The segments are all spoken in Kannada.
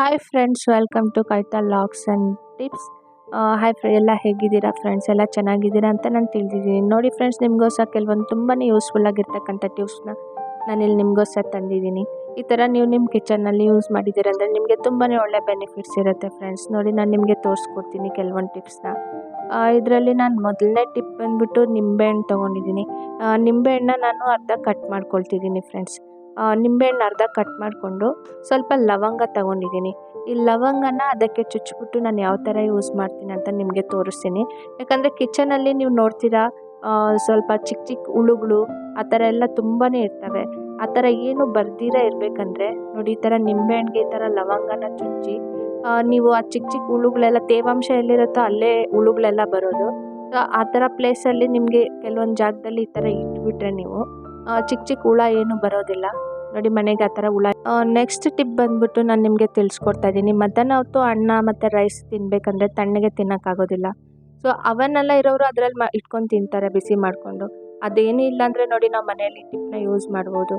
ಹಾಯ್ ಫ್ರೆಂಡ್ಸ್ ವೆಲ್ಕಮ್ ಟು ಕೈತಾ ಲಾಕ್ಸ್ ಆ್ಯಂಡ್ ಟಿಪ್ಸ್ ಹಾಯ್ ಫ್ರೆ ಎಲ್ಲ ಹೇಗಿದ್ದೀರಾ ಫ್ರೆಂಡ್ಸ್ ಎಲ್ಲ ಚೆನ್ನಾಗಿದ್ದೀರಾ ಅಂತ ನಾನು ತಿಳಿದಿದ್ದೀನಿ. ನೋಡಿ ಫ್ರೆಂಡ್ಸ್ ನಿಮಗೋಸ್ಕರ ಕೆಲವೊಂದು ತುಂಬಾ ಯೂಸ್ಫುಲ್ ಆಗಿರ್ತಕ್ಕಂಥ ಟಿಪ್ಸ್ನ ನಾನಿಲ್ಲಿ ನಿಮಗೋಸ್ಕರ ತಂದಿದ್ದೀನಿ. ಈ ಥರ ನೀವು ನಿಮ್ಮ ಕಿಚನ್ನಲ್ಲಿ ಯೂಸ್ ಮಾಡಿದ್ದೀರ ಅಂದರೆ ನಿಮಗೆ ತುಂಬಾ ಒಳ್ಳೆ ಬೆನಿಫಿಟ್ಸ್ ಇರುತ್ತೆ ಫ್ರೆಂಡ್ಸ್ ನೋಡಿ ನಾನು ನಿಮಗೆ ತೋರಿಸ್ಕೊಡ್ತೀನಿ ಕೆಲವೊಂದು ಟಿಪ್ಸ್ನ ಇದರಲ್ಲಿ ನಾನು ಮೊದಲನೇ ಟಿಪ್ ಬಂದುಬಿಟ್ಟು ನಿಂಬೆಹಣ್ಣು ತೊಗೊಂಡಿದ್ದೀನಿ. ನಿಂಬೆಹಣ್ಣ ನಾನು ಅರ್ಧ ಕಟ್ ಮಾಡ್ಕೊಳ್ತಿದ್ದೀನಿ ಫ್ರೆಂಡ್ಸ್ ನಿಂಬೆಹಣ್ಣು ಅರ್ಧ ಕಟ್ ಮಾಡಿಕೊಂಡು ಸ್ವಲ್ಪ ಲವಂಗ ತಗೊಂಡಿದ್ದೀನಿ. ಈ ಲವಂಗನ ಅದಕ್ಕೆ ಚುಚ್ಚಿಬಿಟ್ಟು ನಾನು ಯಾವ ಥರ ಯೂಸ್ ಮಾಡ್ತೀನಿ ಅಂತ ನಿಮಗೆ ತೋರಿಸ್ತೀನಿ. ಯಾಕಂದರೆ ಕಿಚನಲ್ಲಿ ನೀವು ನೋಡ್ತೀರಾ ಸ್ವಲ್ಪ ಚಿಕ್ಕ ಚಿಕ್ಕ ಹುಳುಗಳು ಆ ಥರ ಎಲ್ಲ ತುಂಬಾ ಇರ್ತವೆ. ಆ ಥರ ಏನು ಬರ್ದಿರ ಇರಬೇಕಂದ್ರೆ ನೋಡಿ ಈ ಥರ ನಿಂಬೆಹಣ್ಣಿಗೆ ಈ ಥರ ಲವಂಗನ ಚುಚ್ಚಿ ನೀವು ಆ ಚಿಕ್ಕ ಚಿಕ್ಕ ಹುಳುಗಳೆಲ್ಲ ತೇವಾಂಶ ಎಲ್ಲಿರುತ್ತೋ ಅಲ್ಲೇ ಹುಳುಗಳೆಲ್ಲ ಬರೋದು. ಸೊ ಆ ಥರ ಪ್ಲೇಸಲ್ಲಿ ನಿಮಗೆ ಕೆಲವೊಂದು ಜಾಗದಲ್ಲಿ ಈ ಥರ ಇಟ್ಬಿಟ್ರೆ ನೀವು ಚಿಕ್ಕ ಚಿಕ್ಕ ಹುಳ ಏನು ಬರೋದಿಲ್ಲ. ನೋಡಿ ಮನೆಗೆ ಆ ಥರ ಹುಳ. ನೆಕ್ಸ್ಟ್ ಟಿಪ್ ಬಂದ್ಬಿಟ್ಟು ನಾನು ನಿಮಗೆ ತಿಳಿಸ್ಕೊಡ್ತಾ ಇದ್ದೀನಿ. ಮಧ್ಯಾಹ್ನ ಹೊತ್ತು ಅನ್ನ ಮತ್ತು ರೈಸ್ ತಿನ್ನಬೇಕಂದ್ರೆ ತಣ್ಣಗೆ ತಿನ್ನೋಕ್ಕಾಗೋದಿಲ್ಲ ಸೊ ಅವನ್ನೆಲ್ಲ ಇರೋರು ಅದರಲ್ಲಿ ಇಟ್ಕೊಂಡು ತಿಂತಾರೆ ಬಿಸಿ ಮಾಡಿಕೊಂಡು. ಅದೇನು ಇಲ್ಲ ಅಂದರೆ ನೋಡಿ ನಾವು ಮನೆಯಲ್ಲಿ ಟಿಪ್ನ ಯೂಸ್ ಮಾಡ್ಬೋದು.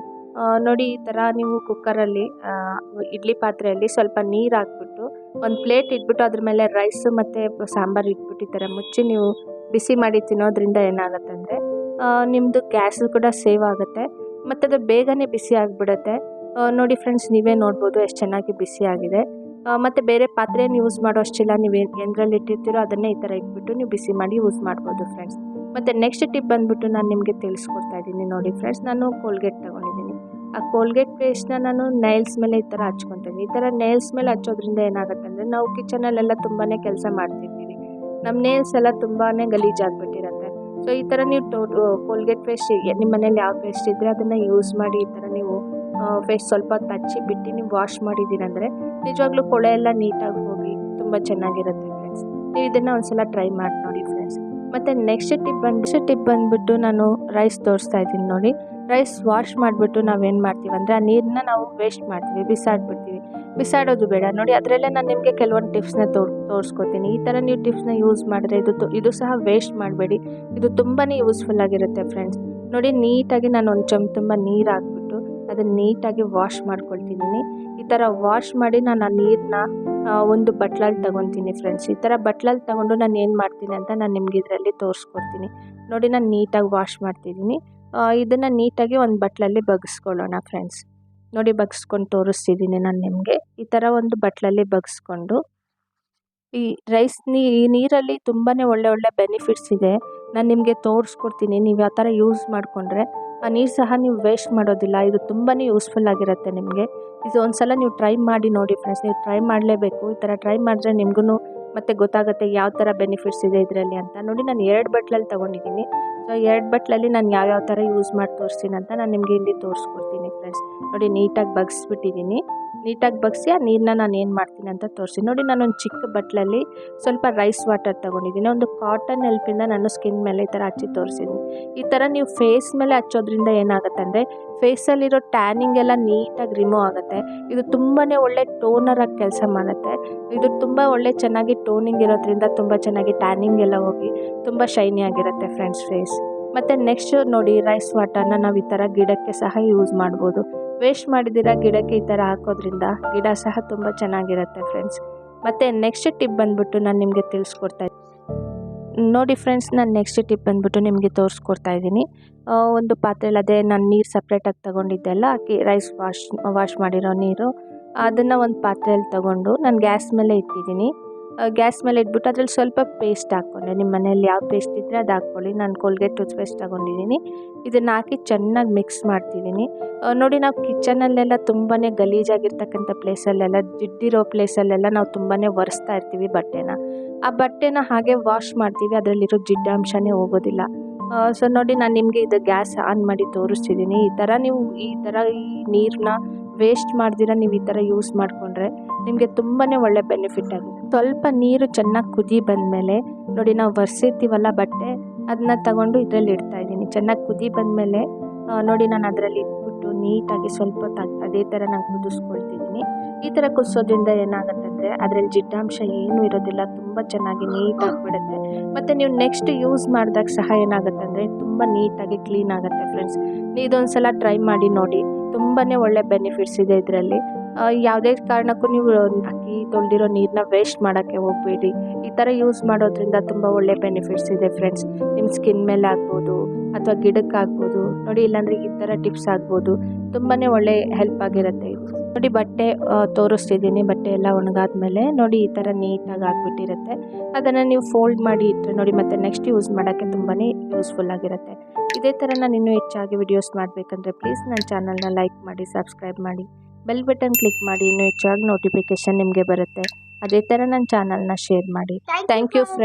ನೋಡಿ ಈ ಥರ ನೀವು ಕುಕ್ಕರಲ್ಲಿ ಇಡ್ಲಿ ಪಾತ್ರೆಯಲ್ಲಿ ಸ್ವಲ್ಪ ನೀರು ಹಾಕ್ಬಿಟ್ಟು ಒಂದು ಪ್ಲೇಟ್ ಇಟ್ಬಿಟ್ಟು ಅದ್ರ ಮೇಲೆ ರೈಸ್ ಮತ್ತು ಸಾಂಬಾರು ಇಟ್ಬಿಟ್ಟು ಈ ಥರ ಮುಚ್ಚಿ ನೀವು ಬಿಸಿ ಮಾಡಿ ತಿನ್ನೋದ್ರಿಂದ ಏನಾಗುತ್ತೆ ಅಂದರೆ ನಿಮ್ಮದು ಗ್ಯಾಸು ಕೂಡ ಸೇವ್ ಆಗುತ್ತೆ. ಮತ್ತು ಅದು ಬೇಗನೆ ಬಿಸಿ ಆಗಿಬಿಡುತ್ತೆ. ನೋಡಿ ಫ್ರೆಂಡ್ಸ್ ನೀವೇ ನೋಡ್ಬೋದು ಎಷ್ಟು ಚೆನ್ನಾಗಿ ಬಿಸಿ ಆಗಿದೆ. ಮತ್ತು ಬೇರೆ ಪಾತ್ರೆನ ಯೂಸ್ ಮಾಡೋ ಅಷ್ಟಿಲ್ಲ ನೀವು ಎಂದ್ರಲ್ಲಿ ಇಟ್ಟಿರ್ತೀರೋ ಅದನ್ನೇ ಈ ಥರ ಇಟ್ಬಿಟ್ಟು ನೀವು ಬಿಸಿ ಮಾಡಿ ಯೂಸ್ ಮಾಡ್ಬೋದು ಫ್ರೆಂಡ್ಸ್ ಮತ್ತು ನೆಕ್ಸ್ಟ್ ಟಿಪ್ ಬಂದುಬಿಟ್ಟು ನಾನು ನಿಮಗೆ ತಿಳಿಸ್ಕೊಡ್ತಾ ಇದ್ದೀನಿ ನೋಡಿ ಫ್ರೆಂಡ್ಸ್ ನಾನು ಕೋಲ್ಗೇಟ್ ತೊಗೊಂಡಿದ್ದೀನಿ. ಆ ಕೋಲ್ಗೇಟ್ ಪೇಸ್ಟ್ನ ನಾನು ನೈಲ್ಸ್ ಮೇಲೆ ಈ ಥರ ಹಚ್ಕೊತೀನಿ. ಈ ಥರ ನೈಲ್ಸ್ ಮೇಲೆ ಹಚ್ಚೋದ್ರಿಂದ ಏನಾಗುತ್ತೆ ಅಂದರೆ ನಾವು ಕಿಚನಲ್ಲೆಲ್ಲ ತುಂಬಾ ಕೆಲಸ ಮಾಡ್ತಿರ್ತೀವಿ. ನಮ್ಮ ನೈಲ್ಸ್ ಎಲ್ಲ ತುಂಬಾ ಗಲೀಜಾಗ್ಬಿಟ್ಟಿರುತ್ತೆ. ಸೊ ಈ ಥರ ನೀವು ಟೋ ಕೋಲ್ಗೇಟ್ ಪೇಸ್ಟ್ ನಿಮ್ಮ ಮನೇಲಿ ಯಾವ ಪೇಸ್ಟ್ ಇದ್ದರೆ ಅದನ್ನು ಯೂಸ್ ಮಾಡಿ ಈ ಥರ ನೀವು ಫೇಸ್ ಸ್ವಲ್ಪ ತಚ್ಚಿ ಬಿಟ್ಟು ನೀವು ವಾಶ್ ಮಾಡಿದ್ದೀರಂದರೆ ನಿಜವಾಗ್ಲೂ ಕೊಳೆ ಎಲ್ಲ ನೀಟಾಗಿ ಹೋಗಿ ತುಂಬ ಚೆನ್ನಾಗಿರುತ್ತೆ ಫ್ರೆಂಡ್ಸ್ ನೀವು ಇದನ್ನು ಒಂದ್ಸಲ ಟ್ರೈ ಮಾಡಿ ನೋಡಿ ಫ್ರೆಂಡ್ಸ್ ಮತ್ತು ನೆಕ್ಸ್ಟ್ ಟಿಪ್ ಬಂದು ಟಿಪ್ ಬಂದುಬಿಟ್ಟು ನಾನು ರೈಸ್ ತೋರಿಸ್ತಾ ಇದ್ದೀನಿ ನೋಡಿ. ರೈಸ್ ವಾಶ್ ಮಾಡಿಬಿಟ್ಟು ನಾವೇನು ಮಾಡ್ತೀವಿ ಅಂದರೆ ಆ ನೀರನ್ನ ನಾವು ವೇಸ್ಟ್ ಮಾಡ್ತೀವಿ, ಬಿಸಾಡ್ಬಿಡ್ತೀವಿ. ಬಿಸಾಡೋದು ಬೇಡ. ನೋಡಿ, ಅದರಲ್ಲೇ ನಾನು ನಿಮಗೆ ಕೆಲವೊಂದು ಟಿಪ್ಸ್ನ ತೋರ್, ತೋರಿಸ್ಕೊತೀನಿ. ಈ ಥರ ನೀವು ಟಿಪ್ಸ್ನ ಯೂಸ್ ಮಾಡಿದ್ರೆ ಇದು ಇದು ಸಹ ವೇಸ್ಟ್ ಮಾಡಬೇಡಿ. ಇದು ತುಂಬಾ ಯೂಸ್ಫುಲ್ ಆಗಿರುತ್ತೆ ಫ್ರೆಂಡ್ಸ್ ನೋಡಿ, ನೀಟಾಗಿ ನಾನು ಒಂದು ಚಮ್ ತುಂಬ ನೀರು ಹಾಕ್ಬಿಟ್ಟು ಅದನ್ನು ನೀಟಾಗಿ ವಾಶ್ ಮಾಡ್ಕೊಳ್ತಿದ್ದೀನಿ. ಈ ಥರ ವಾಶ್ ಮಾಡಿ ನಾನು ಆ ನೀರನ್ನ ಒಂದು ಬಟ್ಲಲ್ಲಿ ತಗೊತೀನಿ ಫ್ರೆಂಡ್ಸ್ ಈ ಥರ ಬಟ್ಲಲ್ಲಿ ತಗೊಂಡು ನಾನು ಏನು ಮಾಡ್ತೀನಿ ಅಂತ ನಾನು ನಿಮ್ಗೆ ಇದರಲ್ಲಿ ತೋರಿಸ್ಕೊಡ್ತೀನಿ. ನೋಡಿ, ನಾನು ನೀಟಾಗಿ ವಾಶ್ ಮಾಡ್ತಿದ್ದೀನಿ. ಇದನ್ನು ನೀಟಾಗಿ ಒಂದು ಬಟ್ಟಲಲ್ಲಿ ಬಗ್ಸ್ಕೊಳ್ಳೋಣ ಫ್ರೆಂಡ್ಸ್ ನೋಡಿ ಬಗ್ಸ್ಕೊಂಡು ತೋರಿಸ್ತಿದ್ದೀನಿ ನಾನು ನಿಮಗೆ. ಈ ಥರ ಒಂದು ಬಟ್ಲಲ್ಲಿ ಬಗ್ಸ್ಕೊಂಡು ಈ ರೈಸ್ ನೀ, ಈ ನೀರಲ್ಲಿ ತುಂಬಾ ಒಳ್ಳೆ ಒಳ್ಳೆ ಬೆನಿಫಿಟ್ಸ್ ಇದೆ. ನಾನು ನಿಮಗೆ ತೋರಿಸ್ಕೊಡ್ತೀನಿ, ನೀವು ಯಾವ ಥರ ಯೂಸ್ ಮಾಡಿಕೊಂಡ್ರೆ ಆ ನೀರು ಸಹ ನೀವು ವೇಸ್ಟ್ ಮಾಡೋದಿಲ್ಲ. ಇದು ತುಂಬಾ ಯೂಸ್ಫುಲ್ ಆಗಿರುತ್ತೆ ನಿಮಗೆ. ಇದು ಒಂದು ಸಲ ನೀವು ಟ್ರೈ ಮಾಡಿ ನೋಡಿ ಫ್ರೆಂಡ್ಸ್ ನೀವು ಟ್ರೈ ಮಾಡಲೇಬೇಕು. ಈ ಥರ ಟ್ರೈ ಮಾಡಿದ್ರೆ ನಿಮಗೂ ಮತ್ತೆ ಗೊತ್ತಾಗುತ್ತೆ ಯಾವ ಥರ ಬೆನಿಫಿಟ್ಸ್ ಇದೆ ಇದರಲ್ಲಿ ಅಂತ. ನೋಡಿ ನಾನು ಎರಡು ಬಟ್ಲಲ್ಲಿ ತೊಗೊಂಡಿದ್ದೀನಿ ಸೊ ಎರಡು ಬಟ್ಲಲ್ಲಿ ನಾನು ಯಾವ್ಯಾವ ಥರ ಯೂಸ್ ಮಾಡಿ ತೋರಿಸ್ತೀನಿ ಅಂತ ನಾನು ನಿಮಗೆ ಇಲ್ಲಿ ತೋರಿಸ್ಕೊಡ್ತೀನಿ. ಫ್ರೆಂಡ್ಸ್ ನೋಡಿ, ನೀಟಾಗಿ ಬಗ್ಸ್ಬಿಟ್ಟಿದ್ದೀನಿ. ನೀಟಾಗಿ ಬಗ್ಸಿ ಆ ನೀರನ್ನ ನಾನು ಏನು ಮಾಡ್ತೀನಿ ಅಂತ ತೋರಿಸಿ. ನೋಡಿ ನಾನು ಒಂದು ಚಿಕ್ಕ ಬಟ್ಲಲ್ಲಿ ಸ್ವಲ್ಪ ರೈಸ್ ವಾಟರ್ ತೊಗೊಂಡಿದ್ದೀನಿ. ಒಂದು ಕಾಟನ್ ಹೆಲ್ಪಿಂದ ನಾನು ಸ್ಕಿನ್ ಮೇಲೆ ಈ ಥರ ಹಚ್ಚಿ ತೋರಿಸಿದ್ದೀನಿ. ಈ ಥರ ನೀವು ಫೇಸ್ ಮೇಲೆ ಹಚ್ಚೋದ್ರಿಂದ ಏನಾಗುತ್ತೆ ಅಂದರೆ ಫೇಸಲ್ಲಿರೋ ಟ್ಯಾನಿಂಗ್ ಎಲ್ಲ ನೀಟಾಗಿ ರಿಮೂವ್ ಆಗುತ್ತೆ. ಇದು ತುಂಬಾ ಒಳ್ಳೆ ಟೋನರ್ ಆಗಿ ಕೆಲಸ ಮಾಡುತ್ತೆ. ಇದು ತುಂಬ ಒಳ್ಳೆ ಚೆನ್ನಾಗಿ ಟೋನಿಂಗ್ ಇರೋದ್ರಿಂದ ತುಂಬ ಚೆನ್ನಾಗಿ ಟ್ಯಾನಿಂಗ್ ಎಲ್ಲ ಹೋಗಿ ತುಂಬ ಶೈನಿ ಆಗಿರುತ್ತೆ ಫ್ರೆಂಡ್ಸ್ ಫೇಸ್ ಮತ್ತು ನೆಕ್ಸ್ಟ್ ನೋಡಿ ರೈಸ್ ವಾಟರ್ನ ನಾವು ಈ ಥರ ಗಿಡಕ್ಕೆ ಸಹ ಯೂಸ್ ಮಾಡ್ಬೋದು. ವೇಸ್ಟ್ ಮಾಡಿದಿರ ಗಿಡಕ್ಕೆ ಈ ಥರ ಹಾಕೋದ್ರಿಂದ ಗಿಡ ಸಹ ತುಂಬ ಚೆನ್ನಾಗಿರುತ್ತೆ ಫ್ರೆಂಡ್ಸ್ ಮತ್ತು ನೆಕ್ಸ್ಟ್ ಟಿಪ್ ಬಂದ್ಬಿಟ್ಟು ನಾನು ನಿಮಗೆ ತಿಳಿಸ್ಕೊಡ್ತಾ ನೋಡಿ ಫ್ರೆಂಡ್ಸ್ ನಾನು ನೆಕ್ಸ್ಟ್ ಟಿಪ್ ಬಂದ್ಬಿಟ್ಟು ನಿಮಗೆ ತೋರಿಸ್ಕೊಡ್ತಾ ಇದ್ದೀನಿ. ಒಂದು ಪಾತ್ರೆಯಲ್ಲಿ ಅದೇ ನಾನು ನೀರು ಸಪ್ರೇಟಾಗಿ ತೊಗೊಂಡಿದ್ದೆಲ್ಲ ಅಕ್ಕಿ ರೈಸ್ ವಾಶ್ ವಾಶ್ ಮಾಡಿರೋ ನೀರು, ಅದನ್ನು ಒಂದು ಪಾತ್ರೆಯಲ್ಲಿ ತೊಗೊಂಡು ನಾನು ಗ್ಯಾಸ್ ಮೇಲೆ ಇಟ್ಟಿದ್ದೀನಿ. ಗ್ಯಾಸ್ ಮೇಲೆ ಇಟ್ಬಿಟ್ಟು ಅದ್ರಲ್ಲಿ ಸ್ವಲ್ಪ ಪೇಸ್ಟ್ ಹಾಕ್ಕೊಂಡೆ. ನಿಮ್ಮ ಮನೇಲಿ ಯಾವ ಪೇಸ್ಟ್ ಇದ್ರೆ ಅದು ಹಾಕ್ಕೊಳ್ಳಿ. ನಾನು ಕೋಲ್ಗೇಟ್ ಟೂತ್ ಪೇಸ್ಟ್ ತಗೊಂಡಿದ್ದೀನಿ ಇದನ್ನು ಹಾಕಿ ಚೆನ್ನಾಗಿ ಮಿಕ್ಸ್ ಮಾಡ್ತಿದ್ದೀನಿ ನೋಡಿ ನಾವು ಕಿಚನಲ್ಲೆಲ್ಲ ತುಂಬಾ ಗಲೀಜಾಗಿರ್ತಕ್ಕಂಥ ಪ್ಲೇಸಲ್ಲೆಲ್ಲ ಜಿಡ್ಡಿರೋ ಪ್ಲೇಸಲ್ಲೆಲ್ಲ ನಾವು ತುಂಬಾ ಒರೆಸ್ತಾ ಇರ್ತೀವಿ ಬಟ್ಟೆನ. ಆ ಬಟ್ಟೆನ ಹಾಗೆ ವಾಶ್ ಮಾಡ್ತೀವಿ. ಅದರಲ್ಲಿರೋ ಜಿಡ್ಡಾಂಶನೇ ಹೋಗೋದಿಲ್ಲ. ಸೊ ನೋಡಿ ನಾನು ನಿಮಗೆ ಇದು ಗ್ಯಾಸ್ ಆನ್ ಮಾಡಿ ತೋರಿಸ್ತಿದ್ದೀನಿ ಈ ಥರ ನೀವು ಈ ಥರ ಈ ನೀರನ್ನ ವೇಸ್ಟ್ ಮಾಡ್ದಿರ, ನೀವು ಈ ಥರ ಯೂಸ್ ಮಾಡಿಕೊಂಡ್ರೆ ನಿಮಗೆ ತುಂಬಾ ಒಳ್ಳೆ ಬೆನಿಫಿಟ್ ಆಗುತ್ತೆ. ಸ್ವಲ್ಪ ನೀರು ಚೆನ್ನಾಗಿ ಕುದಿ ಬಂದಮೇಲೆ, ನೋಡಿ ನಾವು ಒರೆಸಿರ್ತೀವಲ್ಲ ಬಟ್ಟೆ ಅದನ್ನ ತಗೊಂಡು ಇದರಲ್ಲಿ ಇಡ್ತಾ ಇದ್ದೀನಿ. ಚೆನ್ನಾಗಿ ಕುದಿ ಬಂದಮೇಲೆ ನೋಡಿ ನಾನು ಅದರಲ್ಲಿ ಇಟ್ಬಿಟ್ಟು ನೀಟಾಗಿ ಸ್ವಲ್ಪ ಹೊತ್ತು ಅದೇ ಥರ ನಾನು ಕುದಿಸ್ಕೊಳ್ತಿದ್ದೀನಿ. ಈ ಥರ ಕುದಿಸೋದ್ರಿಂದ ಏನಾಗುತ್ತೆ ಅಂದರೆ ಅದರಲ್ಲಿ ಜಿಡ್ಡಾಂಶ ಏನೂ ಇರೋದಿಲ್ಲ. ತುಂಬ ಚೆನ್ನಾಗಿ ನೀಟಾಗಿ ಬಿಡುತ್ತೆ ಮತ್ತು ನೀವು ನೆಕ್ಸ್ಟ್ ಯೂಸ್ ಮಾಡಿದಾಗ ಸಹ ಏನಾಗುತ್ತೆ ಅಂದರೆ ತುಂಬ ನೀಟಾಗಿ ಕ್ಲೀನ್ ಆಗುತ್ತೆ ಫ್ರೆಂಡ್ಸ್ ಇದೊಂದು ಸಲ ಟ್ರೈ ಮಾಡಿ ನೋಡಿ. ತುಂಬಾ ಒಳ್ಳೆ ಬೆನಿಫಿಟ್ಸ್ ಇದೆ ಇದರಲ್ಲಿ. ಯಾವುದೇ ಕಾರಣಕ್ಕೂ ನೀವು ಅಕ್ಕಿ ತೊಳೆದಿರೋ ನೀರನ್ನ ವೇಸ್ಟ್ ಮಾಡೋಕ್ಕೆ ಹೋಗಬೇಡಿ. ಈ ಥರ ಯೂಸ್ ಮಾಡೋದ್ರಿಂದ ತುಂಬ ಒಳ್ಳೆ ಬೆನಿಫಿಟ್ಸ್ ಇದೆ ಫ್ರೆಂಡ್ಸ್ ನಿಮ್ಮ ಸ್ಕಿನ್ ಮೇಲೆ ಆಗ್ಬೋದು ಅಥವಾ ಗಿಡಕ್ಕೆ ಆಗ್ಬೋದು. ನೋಡಿ, ಇಲ್ಲಾಂದರೆ ಈ ಥರ ಟಿಪ್ಸ್ ಆಗ್ಬೋದು. ತುಂಬಾ ಒಳ್ಳೆ ಹೆಲ್ಪ್ ಆಗಿರುತ್ತೆ ನೋಡಿ, ಬಟ್ಟೆ ತೋರಿಸ್ತಿದ್ದೀನಿ. ಬಟ್ಟೆ ಎಲ್ಲ ಒಣಗಾದ್ಮೇಲೆ ನೋಡಿ, ಈ ಥರ ನೀಟಾಗಿ ಆಗಿಬಿಟ್ಟಿರುತ್ತೆ. ಅದನ್ನು ನೀವು ಫೋಲ್ಡ್ ಮಾಡಿ ಇಟ್ಟರೆ ನೋಡಿ, ಮತ್ತೆ ನೆಕ್ಸ್ಟ್ ಯೂಸ್ ಮಾಡೋಕ್ಕೆ ತುಂಬಾ ಯೂಸ್ಫುಲ್ ಆಗಿರುತ್ತೆ. ಇದೇ ಥರ ನಾನು ಇನ್ನೂ ಹೆಚ್ಚಾಗಿ ವಿಡಿಯೋಸ್ ಮಾಡಬೇಕಂದ್ರೆ ಪ್ಲೀಸ್ ನನ್ನ ಚಾನಲ್ನ ಲೈಕ್ ಮಾಡಿ ಸಬ್ಸ್ಕ್ರೈಬ್ ಮಾಡಿ. ಬೆಲ್ ಬಟನ್ ಕ್ಲಿಕ್ ಮಾಡಿ ಇನ್ನೂ ಹೆಚ್ಚಾಗಿ ನೋಟಿಫಿಕೇಶನ್ ನಿಮಗೆ ಬರುತ್ತೆ. ಅದೇ ಥರ ನನ್ನ ಚಾನಲ್ನ ಶೇರ್ ಮಾಡಿ. Thank you friend